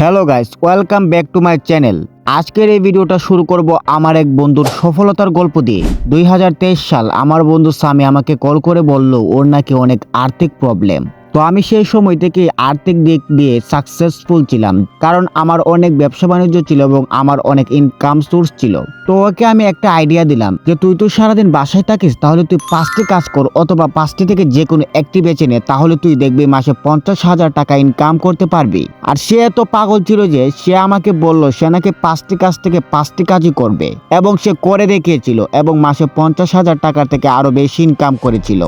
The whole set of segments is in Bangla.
Hello guys, welcome back to my channel. আজকের এই ভিডিওটা শুরু করব আমার এক বন্ধুর সফলতার গল্প দিয়ে। দুই হাজার তেইশ সাল আমার বন্ধু স্বামী আমাকে কল করে বলল, ওর নাকি অনেক আর্থিক প্রবলেম তো আমি সেই সময় থেকে আর্থিক দিক দিয়ে সাকসেসফুল ছিলাম, কারণ আমার অনেক ব্যবসা বাণিজ্য ছিল এবং আমার অনেক ইনকাম সোর্স ছিল। তো ওকে আমি একটা আইডিয়া দিলাম যে, তুই তো সারাদিন বাসায় থাকিস, তাহলে তুই পাঁচটি কাজ কর অথবা পাঁচটি থেকে যে কোনো একটি বেছে নে, তাহলে তুই দেখবি মাসে পঞ্চাশ হাজার টাকা ইনকাম করতে পারবি। আর সে এত পাগল ছিল যে, সে আমাকে বলল, সে নাকি পাঁচটি কাজ থেকে পাঁচটি কাজই করবে। এবং সে করে দেখিয়েছিল এবং মাসে পঞ্চাশ হাজার টাকার থেকে আরও বেশি ইনকাম করেছিল।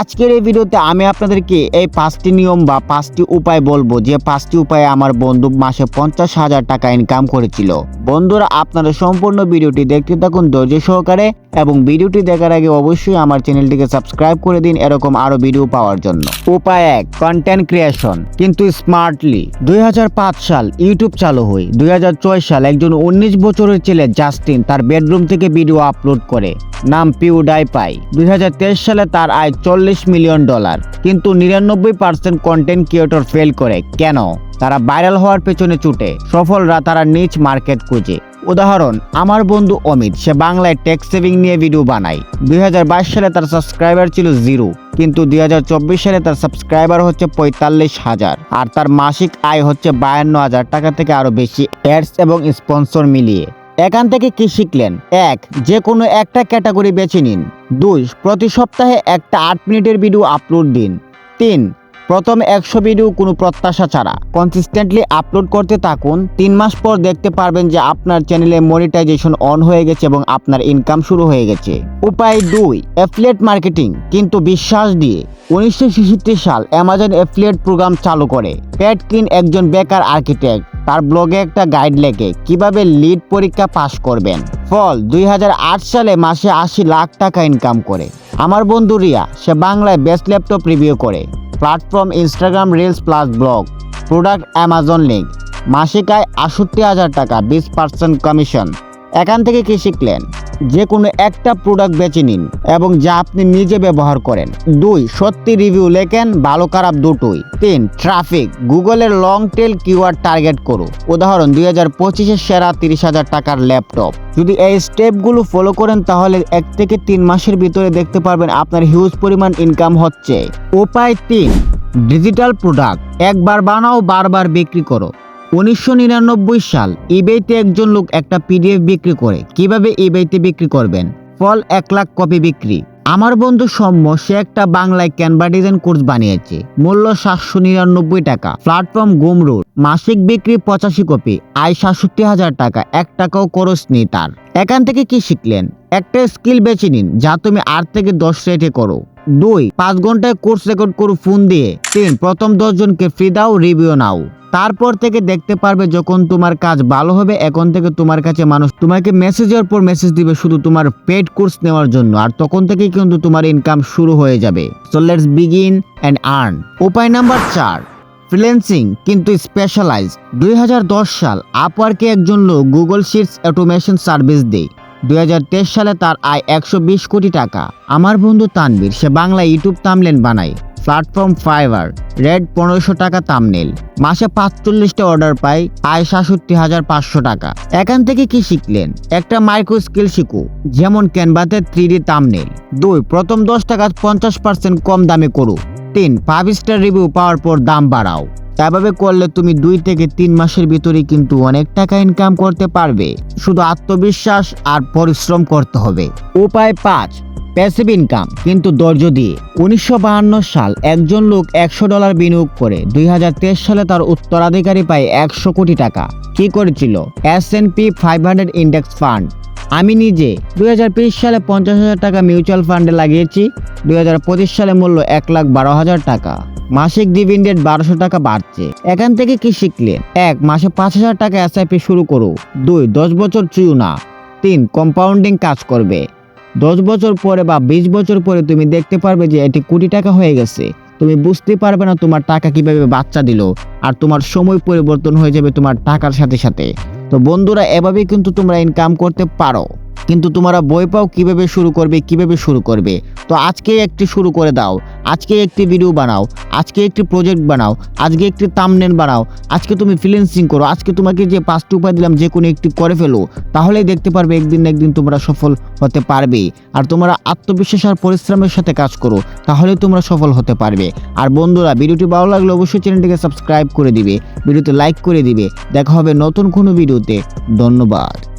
আজকের এই ভিডিওতে আমি আপনাদেরকে এই পাঁচটি নিয়ম বা পাঁচটি উপায় বলব যে পাঁচটি উপায়ে আমার বন্ধু মাসে পঞ্চাশ হাজার টাকা ইনকাম করেছিল। বন্ধুরা, আপনারা সম্পূর্ণ ভিডিওটি দেখতে থাকুন ধৈর্য সহকারে এবং ভিডিওটি দেখার আগে অবশ্যই আমার চ্যানেলটিকে সাবস্ক্রাইব করে দিন এরকম আরও ভিডিও পাওয়ার জন্য। উপায় এক কন্টেন্ট ক্রিয়েশন কিন্তু স্মার্টলি দুই হাজার পাঁচ সাল ইউটিউব চালু হয় দুই সাল একজন উনিশ বছরের ছেলে জাস্টিন তার বেডরুম থেকে ভিডিও আপলোড করে। নাম পিউডাই পাই দুই সালে তার আয় চল্লিশ মিলিয়ন ডলার, কিন্তু নিরানব্বই পার্সেন্ট কন্টেন্ট ক্রিয়েটর ফেল করে। কেন? তারা ভাইরাল হওয়ার পেছনে ছুটে। সফলরা তারা নিজ মার্কেট খুঁজে। উদাহরণ, আমার বন্ধু অমিত, সে বাংলায় টেক্স সেভিং নিয়ে ভিডিও বানায়। দুই হাজার বাইশ সালে তার সাবস্ক্রাইবার ছিল জিরো, কিন্তু দুই হাজার চব্বিশ সালে তার সাবস্ক্রাইবার হচ্ছে পঁয়তাল্লিশ হাজার, আর তার মাসিক আয় হচ্ছে বায়ান্ন হাজার টাকা থেকে আরও বেশি অ্যাডস এবং স্পন্সর মিলিয়ে। এখান থেকে কি শিখলেন? এক যে কোনো একটা ক্যাটাগরি বেছে নিন। দুই, প্রতি সপ্তাহে একটা আট মিনিটের ভিডিও আপলোড দিন। তিন, প্রথম একশো ভিডিও কোনো প্রত্যাশা ছাড়া। কনসিস্টেন্টলি আপলোড করতে থাকুন। তিন মাস পর দেখতে পারবেন যে আপনার চ্যানেলে মনিটাইজেশন অন হয়ে গেছে এবং আপনার ইনকাম শুরু হয়ে গেছে। উপায় দুই অ্যাফিলিয়েট মার্কেটিং কিন্তু বিশ্বাস দিয়ে। উনিশশো সাল অ্যামাজন অ্যাফিলিয়েট প্রোগ্রাম চালু করে। প্যাটকিন একজন বেকার আর্কিটেক্ট তার ব্লগে একটা গাইড লেখে, কীভাবে লিড পরীক্ষা পাশ করবেন। ফল, দুই হাজার আট সালে মাসে আশি লাখ টাকা ইনকাম করে। আমার বন্ধু রিয়া, সে বাংলায় বেস্ট ল্যাপটপ রিভিউ করে। Platform Instagram reels plus blog product Amazon link মাসিক আয় আষট্টি হাজার টাকা, বিশ পার্সেন্ট কমিশন এখান থেকে কি শিখলেন? যে কোনো একটা প্রোডাক্ট বেছে নিন এবং যা আপনি নিজে ব্যবহার করেন। দুই, সত্যি রিভিউ লেখেন, ভালো খারাপ দুটোই। তিন ট্রাফিক গুগলের লং টেল কিওয়ার্ড টার্গেট করুন। উদাহরণ, দুই হাজার পঁচিশের সেরা তিরিশ হাজার টাকার ল্যাপটপ যদি এই স্টেপগুলো ফলো করেন, তাহলে এক থেকে তিন মাসের ভিতরে দেখতে পারবেন আপনার হিউজ পরিমাণ ইনকাম হচ্ছে। উপায় তিন ডিজিটাল প্রোডাক্ট একবার বানাও, বারবার বিক্রি করো। উনিশশো নিরানব্বই সাল ইবেতে একজন লোক একটা পিডিএফ বিক্রি করে। কীভাবে ইবেতে বিক্রি করবেন? ফল এক লাখ কপি বিক্রি। আমার বন্ধু সৌম্য, সে একটা বাংলায় ক্যানভা ডিজাইন কোর্স বানিয়েছে। মূল্য সাতশো নিরানব্বই টাকা। প্ল্যাটফর্ম গুমরুট মাসিক বিক্রি পঁচাশি কপি। আয় সাতষট্টি হাজার টাকা। এক টাকাও খরচ নেই তার। এখান থেকে কি শিখলেন? একটা স্কিল বেছে নিন, যা তুমি আট থেকে দশ রেটে করো। দুই, পাঁচ ঘন্টায় কোর্স রেকর্ড করো ফোন দিয়ে। তিন, প্রথম দশজনকে ফ্রি দাও, রিভিউ নাও। তারপর থেকে দেখতে পারবে যখন তোমার কাজ ভালো হবে, এখন থেকে তোমার কাছে মানুষ তোমাকে মেসেজের পর মেসেজ দিবে শুধু তোমার পেড কোর্স নেওয়ার জন্য, আর তখন থেকেই কিন্তু তোমার ইনকাম শুরু হয়ে যাবে। So let's begin and earn উপায় নাম্বার চার ফ্রিল্যান্সিং কিন্তু স্পেশালাইজ দুই সাল আপওয়ার্কে একজন লোক গুগল শিটস অটোমেশন সার্ভিস দেয়। দুই হাজার তেইশ সালে তার আয় একশো বিশ কোটি টাকা। আমার বন্ধু তানবীর সে বাংলা ইউটিউব তামলেন বানায়, প্ল্যাটফর্ম ফাইবার রেড পনেরোশো টাকা তামনেল মাসে পাঁচচল্লিশটা অর্ডার পাই, আয় সাতষট্টি হাজার পাঁচশো টাকা। এখান থেকে কি শিখলেন? একটা মাইক্রো স্কিল শিখু, যেমন ক্যানভাতে থ্রি ডি তামনেল দুই, প্রথম দশ টাকা পঞ্চাশ পার্সেন্ট কম দামে করু। তিন, ফাইভ স্টার রিভিউ পাওয়ার পর দাম বাড়াও। এভাবে করলে তুমি দুই থেকে তিন মাসের ভিতরে কিন্তু অনেক টাকা ইনকাম করতে পারবে। শুধু আত্মবিশ্বাস আর পরিশ্রম করতে হবে। উপায় পাঁচ প্যাসিভ ইনকাম কিন্তু ধৈর্য দিয়ে। উনিশশো সাল একজন লোক একশো ডলার বিনিয়োগ করে। দুই হাজার তেইশ সালে তার উত্তরাধিকারী পায় একশো কোটি টাকা। কি করেছিল? S and P five hundred index fund আমি নিজে দুই সালে পঞ্চাশ হাজার টাকা মিউচুয়াল ফান্ডে লাগিয়েছি। দুই হাজার পঁচিশ সালে মূল্য এক লাখ বারো হাজার টাকা। মাসিক ডিভিডেন্ড বারোশো টাকা বাড়ছে। এখান থেকে কি শিখলেন? এক, মাসে পাঁচ হাজার টাকা এসআইপি শুরু করো। দুই, দশ বছর চুয়ু না। তিন কম্পাউন্ডিং কাজ করবে। দশ বছর পরে বা বিশ বছর পরে তুমি দেখতে পারবে যে এটি কোটি টাকা হয়ে গেছে। তুমি বুঝতে পারবে না তোমার টাকা কীভাবে বাচ্চা দিল, আর তোমার সময় পরিবর্তন হয়ে যাবে তোমার টাকার সাথে সাথে। তো বন্ধুরা এভাবেই কিন্তু তোমরা ইনকাম করতে পারো। কিন্তু তোমরা বই পাও, কীভাবে শুরু করবে, কীভাবে শুরু করবে? তো আজকে একটি শুরু করে দাও। আজকে একটি ভিডিও বানাও, আজকে একটি প্রজেক্ট বানাও, আজকে একটি তামনেন বানাও, আজকে তুমি ফ্রিল্যান্সিং করো, আজকে তোমাকে যে পাঁচটি উপায় দিলাম, যে কোনো একটি করে ফেলো, তাহলেই দেখতে পারবে একদিন না একদিন তোমরা সফল হতে পারবে। আর তোমরা আত্মবিশ্বাস আর পরিশ্রমের সাথে কাজ করো তাহলে তোমরা সফল হতে পারবে। আর বন্ধুরা ভিডিওটি ভালো লাগলে অবশ্যই চ্যানেলটিকে সাবস্ক্রাইব করে দিবে ভিডিওতে লাইক করে দিবে। দেখা হবে নতুন কোনো ভিডিওতে ধন্যবাদ।